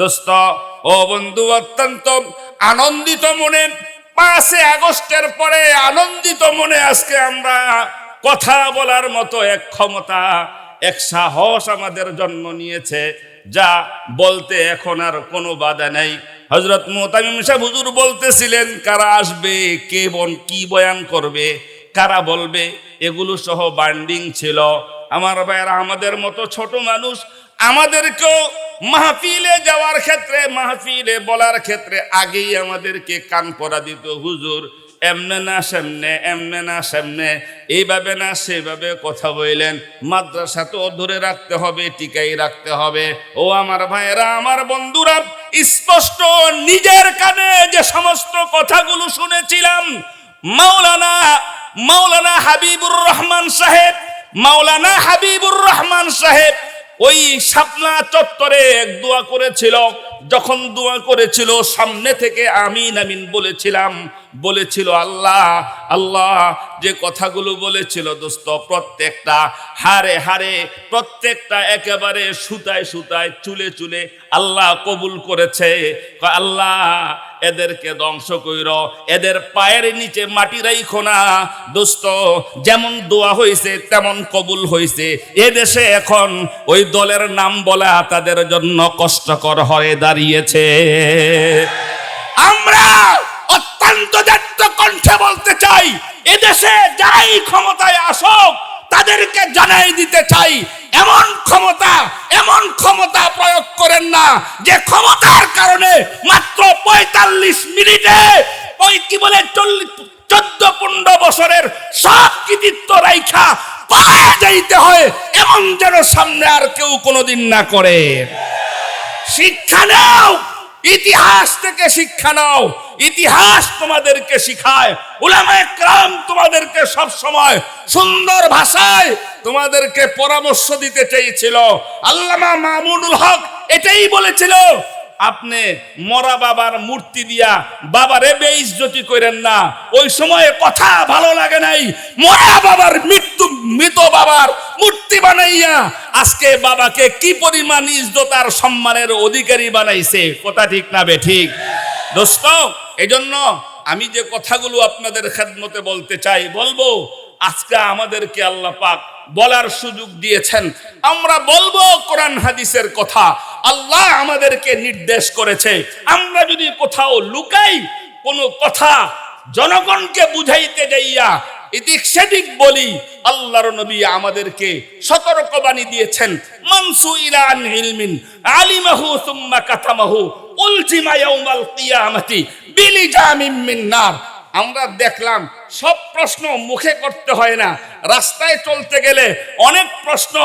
দোস্ত, ও বন্ধু, অত্যন্ত আনন্দিত মনে পাঁচে আগস্টের পরে আনন্দিত মনে আজকে আমরা কথা বলার মতো এক ক্ষমতা, এক সাহস আমাদের জন্ম নিয়েছে, যা বলতে এখন আর কোনো বাধা নেই। হজরত মোতামিম সাহেব হুজুর বলতেছিলেন, কারা আসবে, কে বন, কি বয়ান করবে, কারা বলবে, এগুলো সহ বান্ডিং ছিল। আমার ভাইয়েরা, আমাদের মতো ছোট মানুষ আমাদেরকেও মাহফিলে যাওয়ার ক্ষেত্রে, মাহফিলে বলার ক্ষেত্রে আগেই আমাদেরকে কান পরা দিত, হুজুর, এমনে না সেমনে, এমনে না সেমনে, এইভাবে না সেভাবে কথা বললেন। মাদ্রাসা তো ধরে রাখতে হবে, টিকাই রাখতে হবে। ও আমার ভাইয়েরা, আমার বন্ধুরা, স্পষ্ট নিজের কানে যে সমস্ত কথাগুলো শুনেছিলাম, মাওলানা মাওলানা হাবিবুর রহমান সাহেব, মাওলানা হাবিবুর রহমান সাহেব ওই শাপলা চত্বরে এক দোয়া করেছিল। যখন দোয়া করেছিল, সামনে থেকে আমিন আমিন বলেছিলাম। বলেছিল, আল্লাহ আল্লাহ, যে কথাগুলো বলেছিল দোস্ত, প্রত্যেকটা হারে হারে প্রত্যেকটা একেবারে সুতায় সুতায় চুলে চুলে আল্লাহ কবুল করেছে। আল্লাহ এদেরকে ধ্বংস কইর, এদের পায়ের নিচে মাটি রাইখো না। দোস্ত, যেমন দোয়া হয়েছে তেমন কবুল হয়েছে এ দেশে এখন ওই দলের নাম বলা তাদের জন্য কষ্টকর হয়ে দাঁড়িয়েছে। আমরা অত্যন্ত জাত্য কণ্ঠে বলতে চাই এদেশে যাই ক্ষমতায় আসুক তাদেরকে জানাই দিতে চাই। এমন ক্ষমতা এমন ক্ষমতা প্রয়োগ করেন না, যে ক্ষমতার কারণে মাত্র পঁয়তাল্লিশ মিনিটে ওই কি বলে চল্লিশ, চোদ্দ, পনেরো বছরের সব কৃতিত্ব রাইখা পায়ে যাইতে হয়, এমন যেন সামনে আর কেউ কোনোদিন না করে। শিক্ষা নাও! ইতিহাস থেকে শিক্ষা নাও। ইতিহাস তোমাদেরকে শিখায়। উলামায় ক্রাম তোমাদেরকে সব সময় সুন্দর ভাষায় তোমাদেরকে পরামর্শ দিতে চেয়েছিল। আল্লামা মামুনুল হক এটাই বলেছিল আপনি মরা বাবার মূর্তি দিয়া বাবারে বেইজ্জতি করেন না। ওই সময়ে কথা ভালো লাগে নাই। মরা বাবার মৃত্যু, মৃত বাবার মূর্তি বানাইয়া আজকে বাবাকে কি পরিমাণ ইজ্জত আর সম্মানের অধিকারী বানাইছে, কথা ঠিক না বে ঠিক? দোস্ত, এজন্য আমি যে কথাগুলো আপনাদের খেদমতে বলতে চাই, বলব, আজকে আমাদেরকে আল্লাহ পাক বলার সুযোগ দিয়েছেন। আমরা বলব কোরআন হাদিসের কথা। আল্লাহ আমাদেরকে নির্দেশ করেছে। আমরা যদি কোথাও লুকাই, কোনো কথা জনগণকে বুঝাইতে যাইয়া এদিক সেদিক বলি, আল্লাহর নবী আমাদেরকে সতর্কবাণী দিয়েছেন। মানসু ইলান ইলমিন, আলিমাহু সুম্মা কাতামাহু, উলজিমা ইয়াউমাল কিয়ামাতি, বিলিজামিম মিন নার। আমরা দেখলাম সব প্রশ্ন মুখে করতে হয় না। রাস্তায় চলতে গেলে অনেক প্রশ্ন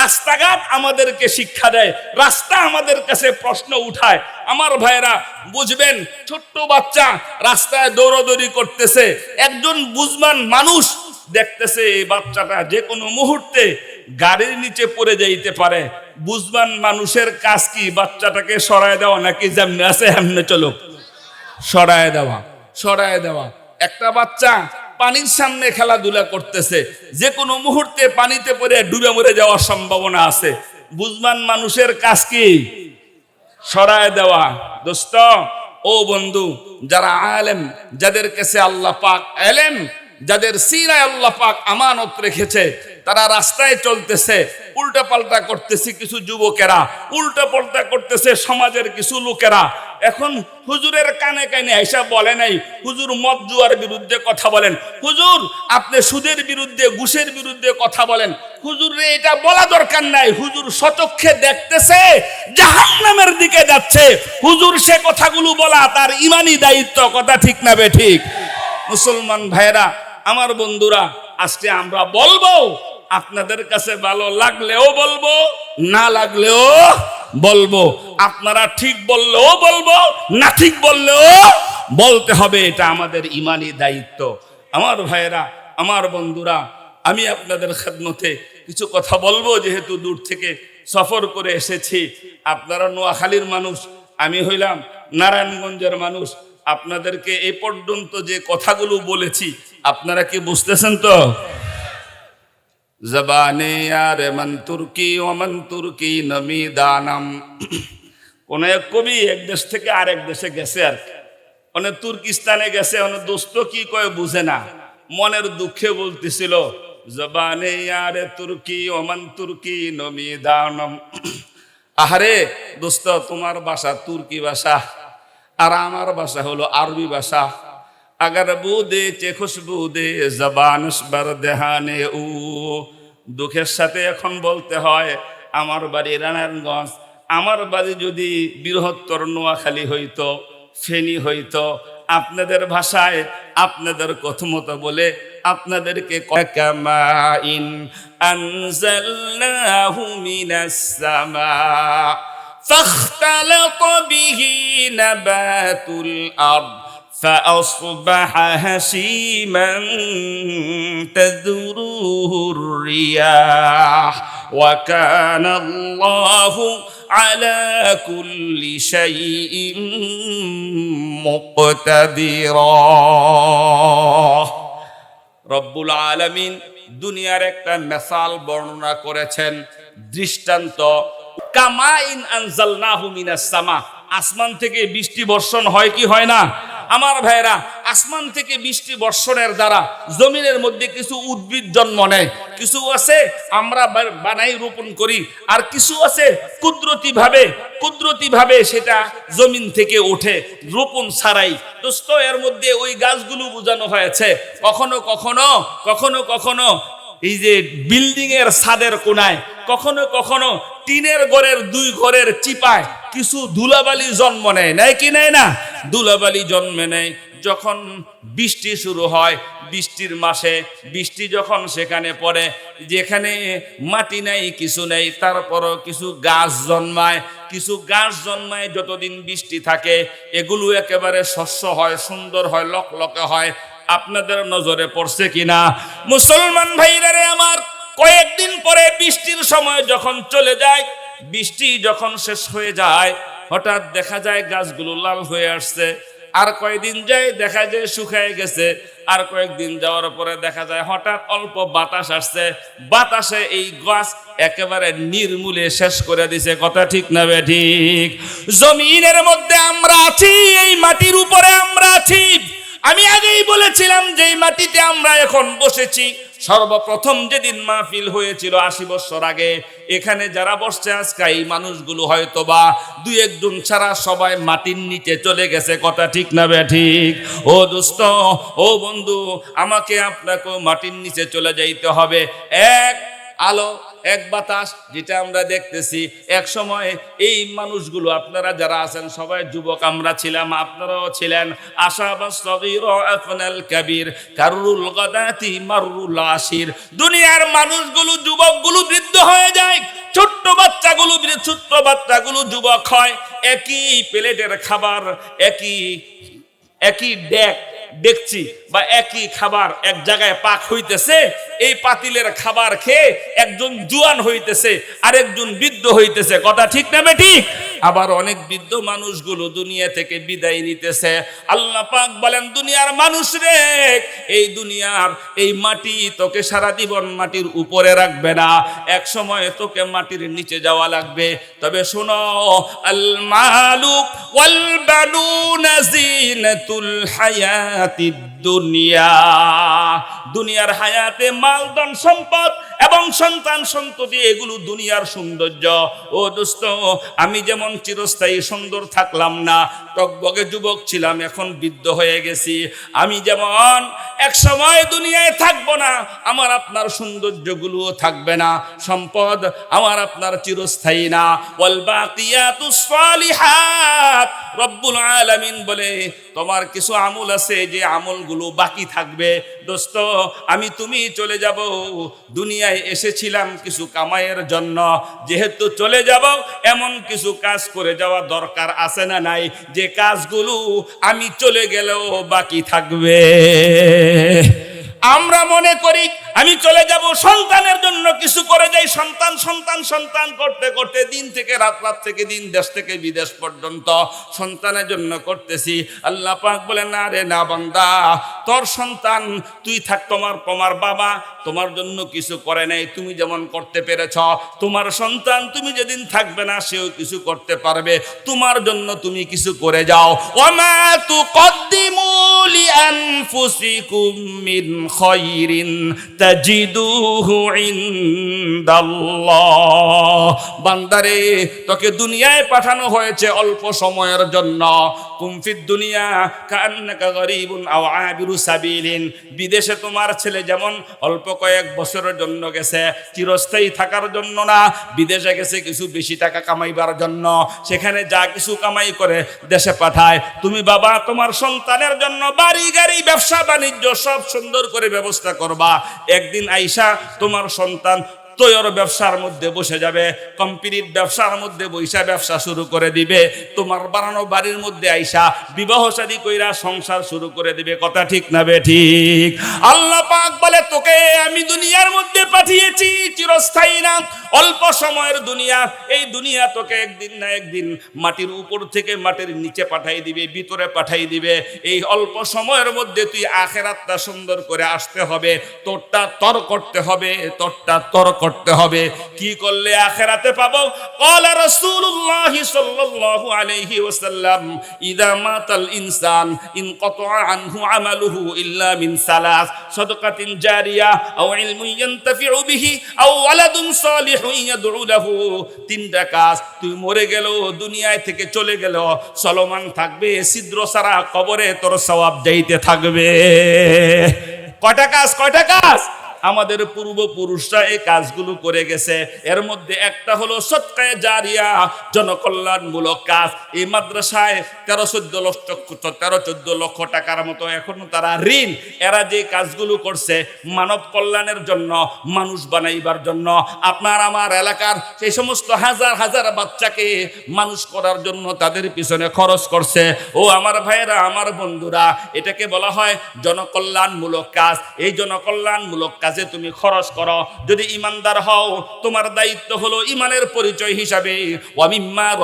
রাস্তাঘাট আমাদেরকে শিক্ষা দেয়, রাস্তা আমাদের কাছে প্রশ্ন উঠায়। আমার ভাইরা বুঝবেন, ছোট্ট বাচ্চা রাস্তায় দৌড়দৌড়ি করতেছে, একজন বুঝমান মানুষ দেখতেছে এই বাচ্চাটা যে কোনো মুহূর্তে গাড়ির নিচে পড়ে যাইতে পারে। বুঝবান মানুষের কাজ কি? বাচ্চাটাকে সরায় দেওয়া নাকি যেমনি আছে এমনি চলো সরায় দেওয়া। সরায় দেওয়া। একটা বাচ্চা পানির সামনে খেলাধুলা করতেছে। যে কোনো মুহূর্তে পানিতে পড়ে ডুবে মরে যাওয়ার সম্ভাবনা আছে। বুঝবান মানুষের কাজ কি? সরায় দেওয়া। দোস্ত, ও বন্ধু, যারা আলেম, যাদের কাছে আল্লাহ পাক এলেম যাদের সিরায় আল্লাহ পাক আমানত রেখেছে, তারা রাস্তায় চলতেছে, উল্টা পাল্টা করতেছে কিছু যুবকেরা, উল্টা পাল্টা করতেছে সমাজের কিছু লোকেরা। এখন হুজুরের কানে কানে এসব বলে নাই, হুজুর মদ জুয়ার বিরুদ্ধে কথা বলেন। হুজুর, আপনি সুদের বিরুদ্ধে, ঘুষের বিরুদ্ধে কথা বলেন। হুজুর এটা বলা দরকার নাই, হুজুর সচক্ষে দেখতেছে, জাহান্নামের দিকে যাচ্ছে। হুজুর সে কথাগুলো বলা, তার ইমানি দায়িত্ব, কথা ঠিক না বে ঠিক? মুসলমান ভাইরা আমার বন্ধুরা, আজকে আমরা বলব, আপনাদের কাছে ভালো লাগলেও বলব, না লাগলেও বলব। আপনারা ঠিক বললেও বলব, না ঠিক বললেও বলতে হবে, এটা আমাদের ইমানি দায়িত্ব। আমার ভাইয়েরা, আমার বন্ধুরা, আমি আপনাদের খেদমতে কিছু কথা বলব, যেহেতু দূর থেকে সফর করে এসেছি। আপনারা নোয়াখালীর মানুষ, আমি হইলাম নারায়ণগঞ্জের মানুষ। আপনাদেরকে এ পর্যন্ত যে কথাগুলো বলেছি, আপনারা কি বুঝতেছেন তো? জবানে আর মন তুর্কি ও মন তুর্কি নমি দানম কোন এক কবি এক দেশ থেকে আরেক দেশে গেছে আর। অনেক তুর্কিস্তানে গেছে অনেক দোস্ত কি কয় বুঝে না। মনের দুঃখে বলতেছিল, জবানে আরে তুর্কি ওমান তুর্কি নমি দানম আহারে দোস্ত, তোমার ভাষা তুর্কি ভাষা। আর আমার ভাষা হলো আরবি ভাষা। আগার বুদে চে খুশবু দে জবান বার দেহানে উ। দুঃখের সাথে এখন বলতে হয়, আমার বাড়ি রানারগঞ্জ। আমার বাড়ি যদি বৃহত্তর নোয়াখালী হইতো, ফেনি হইতো, আপনাদের ভাষায় আপনাদের কথমত বলে আপনাদেরকে কামাইন আনজালনাহু মিনাস সামা فاختلط به نبات الأرض فأصبح هشيما تذروه الرياح وكان الله على كل شيء مقتدرا রব্বুল আলামিন দুনিয়ার একটা মেসাল বর্ণনা করেছেন দৃষ্টান্ত কামাইন আনজালনাহু মিনাস সামা। আসমান থেকে বৃষ্টি বর্ষণ হয় কি হয় না? আমার ভাইরা আসমান থেকে বৃষ্টি বর্ষণের দ্বারা জমিনের মধ্যে কিছু উদ্ভিদ জন্ম নেয়। কিছু আছে আমরা বানাই, রোপণ করি। আর কিছু আছে কুদরতি ভাবে কুদরতি ভাবে সেটা জমিন থেকে ওঠে, রোপণ ছাড়াই। দোস্ত, এর মধ্যে ওই গাছগুলো বোঝানো হয়েছে। কখনো কখনো কখনো কখনো এই যে বিল্ডিং এর ছাদের কোনায় কখনো কখনো টিনের ঘরের দুই ঘরের চিপায় কিছু ধুলাবালি জন্ম নেয় নেয় কি নেয় না? ধুলাবালি জন্মে নেয়। যখন বৃষ্টি শুরু হয়, বৃষ্টির মাসে বৃষ্টি যখন সেখানে পড়ে, যেখানে মাটি নেই, কিছু নেই, তারপরও কিছু গাছ জন্মায়। কিছু গাছ জন্মায় যতদিন বৃষ্টি থাকে, এগুলো একেবারে শস্য হয়, সুন্দর হয়, লকলকে হয়। আপনাদের নজরে পড়ছে কিনা? মুসলমান ভাইরা রে আমার কয়েকদিন পরে বৃষ্টির সময় যখন চলে যায়, বৃষ্টি যখন শেষ হয়ে যায়, হঠাৎ দেখা যায় গাছগুলো লাল হয়ে আসছে। আর কয়েকদিন যায় দেখা যায় শুকায় গেছে। আর কয়েকদিন যাওয়ার পরে দেখা যায় হঠাৎ অল্প বাতাস আসছে। বাতাসে এই গাছ একেবারে নির্মূলে শেষ করে দিছে। কথা ঠিক না ঠিক? জমিনের মধ্যে আমরা আছি, এই মাটির উপরে আমরা আছি। আমি আগেই বলেছিলাম যে মাটিতে আমরা এখন বসেছি, সর্বপ্রথম যেদিন মাহফিল হয়েছিল আশি বছর আগে, এখানে যারা বসছে আজকে, এই মানুষগুলো হয়তো বা দুই একজন ছাড়া সবাই মাটির নিচে চলে গেছে, কথা ঠিক না বে ঠিক? ও দোস্ত, ও বন্ধু, আমাকে আপনাকেও মাটির নিচে চলে যাইতে হবে। এক আলো এক বাতাস, যেটা আমরা দেখতেছি, এক সময় এই মানুষগুলো, আপনারা যারা আছেন, সবাই যুবক, আমরা ছিলাম, আপনারাও ছিলেন। কাবীর কারুল মারুল আশির। দুনিয়ার মানুষগুলো, যুবকগুলো বৃদ্ধ হয়ে যায়, ছোট্ট বাচ্চাগুলো ছোট্ট বাচ্চাগুলো যুবক হয়। একই প্লেটের খাবার, একই একই ডেক দেখছি বা একই খাবার এক জায়গায় পাক হইতেছে, এই পাতিলের খাবার খেয়ে একজন জুয়ান হইতেছে আর একজন বৃদ্ধ হইতেছে। কথা ঠিক না ঠিক? আবার অনেক বৃদ্ধ মানুষগুলো দুনিয়া থেকে বিদায় নিতেছে। আল্লাহ পাক বলেন, দুনিয়ার মানুষ রে, এই দুনিয়ার এই মাটি তোকে সারা জীবন মাটির উপরে রাখবে না। এক সময় তোকে মাটির নিচে যাওয়া লাগবে। তবে শোনো, আল মালুক ওয়াল বানুনা হায়াতিদ দুনিয়া। দুনিয়ার হায়াতে মালদন সম্পদ এবং সন্তান সন্ততি এগুলো দুনিয়ার সৌন্দর্য। ও দোস্ত আমি যেমন চিরস্থায়ী সুন্দর থাকলাম না টকবগে যুবক ছিলাম, এখন বৃদ্ধ হয়ে গেছি। আমি যেমন এক সময় দুনিয়ায় থাকব না, আমার আপনার সৌন্দর্যগুলোও থাকবে না, সম্পদ আমার আপনার চিরস্থায়ী না। রব্বুল আলামিন বলে, তোমার কিছু আমল আছে যে আমলগুলো বাকি থাকবে। দোস্ত, আমি তুমি চলে যাব। দুনিয়ায় এসেছিলাম কিছু কামাইয়ের জন্য। যেহেতু চলে যাব, এমন কিছু কাজ করে যাওয়া দরকার আছে না নাই? যে কাজগুলো আমি চলে গেলেও বাকি থাকবে। আমরা মনে করি আমি চলে যাব সন্তানের জন্য, কিছু করে যাই, সন্তান সন্তান সন্তান করতে করতে দিন থেকে রাত রাত থেকে দিন, দেশ থেকে বিদেশ পর্যন্ত সন্তানের জন্য করতেছি। আল্লাহ পাক বলে, না রে, না বান্দা, তোর সন্তান, তুই থাক, তোমার তোমার বাবা তোমার জন্য কিছু করে নাই, তুমি যেমন করতে পেরেছ, তোমার সন্তান তুমি যেদিন থাকবে না, সেও কিছু করতে পারবে, তোমার জন্য তুমি কিছু করে যাও। ওমা তুকদ্দিমু লিআনফুসিকুম মিন খায়রিন তাজিদুহু ইনদাল্লাহ। বান্দারে, তোকে দুনিয়ায় পাঠানো হয়েছে অল্প সময়ের জন্য। কুমফিদ দুনিয়া কান্নাকা গরিবুন আও আবিরু সাবিলিন। বিদেশে তোমার ছেলে যেমন অল্প কয়েক বছরের জন্য গেছে, চিরস্থায়ী থাকার জন্য না, বিদেশে গেছে কিছু বেশি টাকা কামাইবার জন্য, সেখানে যা কিছু কামাই করে দেশে পাঠায়। তুমি বাবা, তোমার সন্তানের জন্য বাড়ি, গাড়ি, ব্যবসা, বাণিজ্য সব সুন্দর করে ব্যবস্থা করবা। একদিন আইসা তোমার সন্তান তৈর ব্যবসার মধ্যে বসে যাবে কম্পিনির ব্যবসার মধ্যে বৈশা ব্যবসা শুরু করে দিবে, তোমার বানানো বাড়ির মধ্যে আইসা বিবাহ কইরা সংসার শুরু করে দিবে, কথা ঠিক না বে ঠিক? আল্লাহ পাক বলে, তোকে আমি দুনিয়ার মধ্যে পাঠিয়েছি, চিরস্থায়ী না অল্প সময়ের দুনিয়া, এই দুনিয়া তোকে একদিন না একদিন মাটির উপর থেকে মাটির নিচে পাঠাই দিবে, ভিতরে পাঠাই দিবে। এই অল্প সময়ের মধ্যে তুই আখেরাতটা সুন্দর করে আসতে হবে, তোরটা তর করতে হবে, তোরটা তর করতে হবে। কি করলে আখেরাতে পাবো? ক্বালা রাসূলুল্লাহ সাল্লাল্লাহু আলাইহি ওয়াসাল্লাম, ইদা মাতাল ইনসান ইনকাতা আনহু আমালুহু ইল্লা মিন সালাস। সাদাকাতিন জারিয়া, আও ইলমুন ইয়ানতাফিউ বিহি, আও ওয়ালাদুন সালিহুন ইয়াদউ লাহু তিনটা কাজ, তুই মরে গেল দুনিয়ায় থেকে চলে গেল চলমান থাকবে, ছিদ্র সারা কবরে তোর সবাব যাইতে থাকবে। কয়টা কাজ কয়টা কাজ? আমাদের পূর্বপুরুষরা এই কাজগুলো করে গেছে। এর মধ্যে একটা হলো সৎকায় জারিয়া, জনকল্যাণমূলক কাজ। এই মাদ্রাসায় তেরো চোদ্দ লক্ষ, তেরো চোদ্দ লক্ষ টাকার মতো এখনও তারা ঋণ। এরা যে কাজগুলো করছে মানব কল্যাণের জন্য, মানুষ বানাইবার জন্য। আপনার আমার এলাকার সেই সমস্ত হাজার হাজার বাচ্চাকে মানুষ করার জন্য তাদের পিছনে খরচ করছে। ও আমার ভাইয়েরা, আমার বন্ধুরা, এটাকে বলা হয় জনকল্যাণমূলক কাজ। এই জনকল্যাণমূলক কাজে তুমি খরচ করো। যদি ইমানদার হও, তোমার দায়িত্ব হলো ইমানের পরিচয় হিসাবে। ওয়ামিম্মা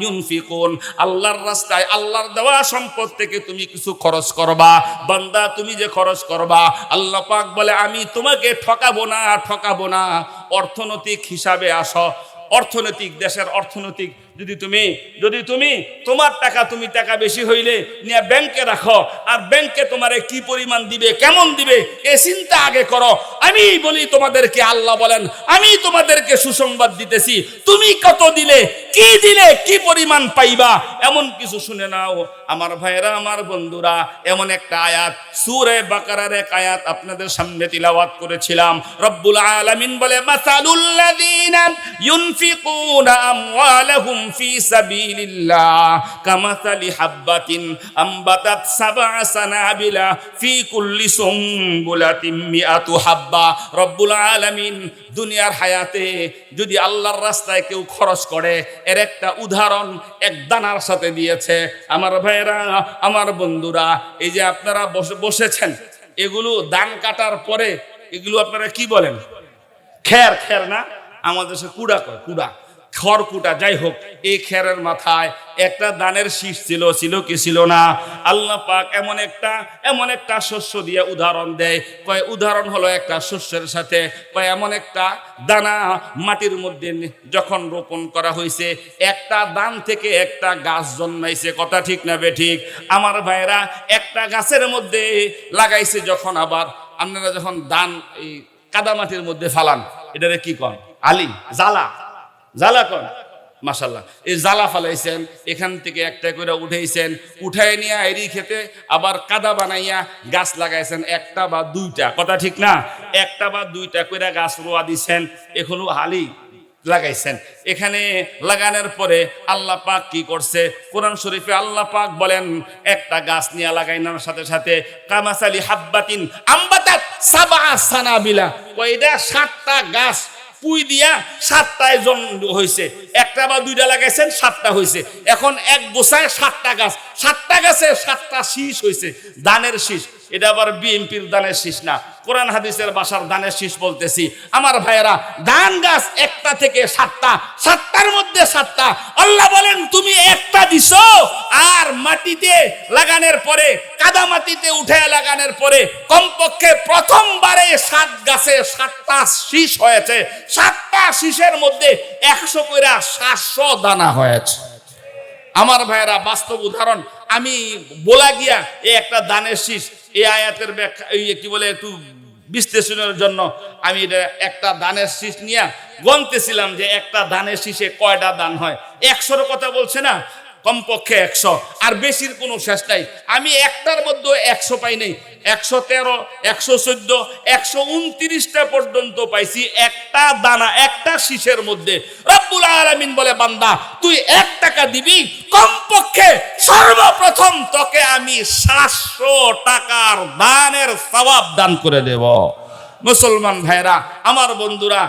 ইউনফিকুন। আল্লাহর রাস্তায় আল্লাহর দেওয়া সম্পদ থেকে তুমি কিছু খরচ করবা। বান্দা, তুমি যে খরচ করবা, আল্লাহ পাক বলে, আমি তোমাকে ঠকাবো না ঠকাবো না। অর্থনৈতিক হিসাবে আসো। অর্থনৈতিক, দেশের অর্থনৈতিক যদি তুমি যদি তুমি তোমার টাকা, তুমি টাকা বেশি হইলে নিয়ে ব্যাংকে রাখো। আর ব্যাংকে তোমারে কি পরিমাণ দিবে, কেমন দিবে, এ চিন্তা আগে করো। আমি বলি তোমাদেরকে, আল্লাহ বলেন, আমি তোমাদেরকে সুসংবাদ দিতেছি। তুমি কত দিলে, কি দিলে, কি পরিমাণ পাইবা? এমন কিছু শুনে নাও। আমার ভাইরা আমার বন্ধুরা, এমন একটা আয়াত, সুরে বাকারার এক আয়াত আপনাদের সামনে তিলাওয়াত করেছিলাম। রব্বুল আলামিন বলে মাসালুল্লাযীনা ইউনফিকুনা আমওয়ালাহুম ফি সাবিলিল্লাহ কামাসালি হাব্বাতিন আম্বাতাত সাবআ সানাবিলা ফি কুল্লি সুমবুলাতিন মিআতু হাব্বা। রব্বুল আলামিন দুনিয়ার হায়াতে যদি আল্লাহর রাস্তায় কেউ খরচ করে, এর একটা উদাহরণ এক দানার সাথে দিয়েছে। আমার ভাইয়েরা, আমার বন্ধুরা, এই যে আপনারা বসে, বসেছেন, এগুলো দান কাটার পরে এগুলো আপনারা কি বলেন? খের খের না? আমাদের সে কুড়া কয়, কুড়া। খড় কুটা যাই হোক, এই খেরের মাথায় একটা দানের শীষ ছিল ছিল কি ছিল না? আল্লাহ পাক এমন একটা এমন একটা শস্য দিয়ে উদাহরণ দেয়। কয়, উদাহরণ হলো একটা শস্যের সাথে, কয়, এমন একটা দানা মাটির মধ্যে যখন রোপণ করা হয়েছে একটা দান থেকে একটা গাছ জন্মাইছে। কথা ঠিক না বে ঠিক? আমার ভাইরা একটা গাছের মধ্যে লাগাইছে যখন আবার, আপনারা যখন দান এই কাদামাটির মধ্যে ফালান, এটারে কি কন? আলি জ্বালা। জ্বালা কন? মাসাল্লাহ এই জ্বালা ফালাইছেন, এখান থেকে একটা করে উঠাইছেন উঠাই নিয়ে এরি খেতে আবার কাদা বানাইয়া গাছ লাগাইছেন, একটা বা দুইটা। কথা ঠিক না? একটা বা দুইটা করে গাছ রোয়া দিছেন, এখনও হালি লাগাইছেন। এখানে লাগানোর পরে আল্লাহ পাক কি করছে? কোরআন শরীফে আল্লাহ পাক বলেন, একটা গাছ নিয়ে লাগাইনার সাথে সাথে কামাসালি হাব্বাতিন আম্বাতাত সাবা সানাবিলা। কয়টা সাতটা গাছ পুই দিয়া সাতটায় জন হয়েছে একটা বা দুইটা লাগাইছেন, সাতটা হয়েছে এখন এক গোছায় সাতটা গাছ। সাতটা গাছে সাতটা শীষ হয়েছে দানের শীষ। এটা আবার বিএনপির দানের শীষ না। কোরআন হাদিসের বাসার দানের শীষ বলতেছি। আমার ভাইয়েরা, ধান গাছ একটা থেকে সাতটা, সাতটার মধ্যে সাতটা। আল্লাহ বলেন, তুমি একটা দিছো, আর মাটিতে লাগানোর পরে, কাদা মাটিতে উঠে লাগানোর পরে, কমপক্ষে প্রথমবারে সাত গাছে সাতটা শীষ হয়েছে। সাতটা শীষের মধ্যে একশো কইরা সাতশো দানা হয়েছে। আমার ভাইয়েরা, বাস্তব উদাহরণ, আমি বলা গিয়া, এই একটা দানের শীষ, এই আয়াতের ব্যাখ্যা কি বলে, একটু বিশ্লেষণের জন্য আমি এটা একটা দানের শীষ নিয়ে গনতেছিলাম যে একটা দানের শীষে কয়টা দান হয়। একশোর কথা বলছে না? কমপক্ষে একশো। আর বেশির কোনো শেষ নাই। আমি একটার মধ্যে একশো পাই নাই। একশো তেরো, একশো চোদ্দ, একশো উনত্রিশটা পর্যন্ত পাইছি একটা দানা, একটা শীষের মধ্যে। রব্বুল আলামিন বলে, বান্দা, তুই এক টাকা দিবি, কমপক্ষে সর্বপ্রথম তোকে আমি সাতশো টাকার দানের সবাব দান করে দেব। মুসলমান ভাইরা, আমার বন্ধুরা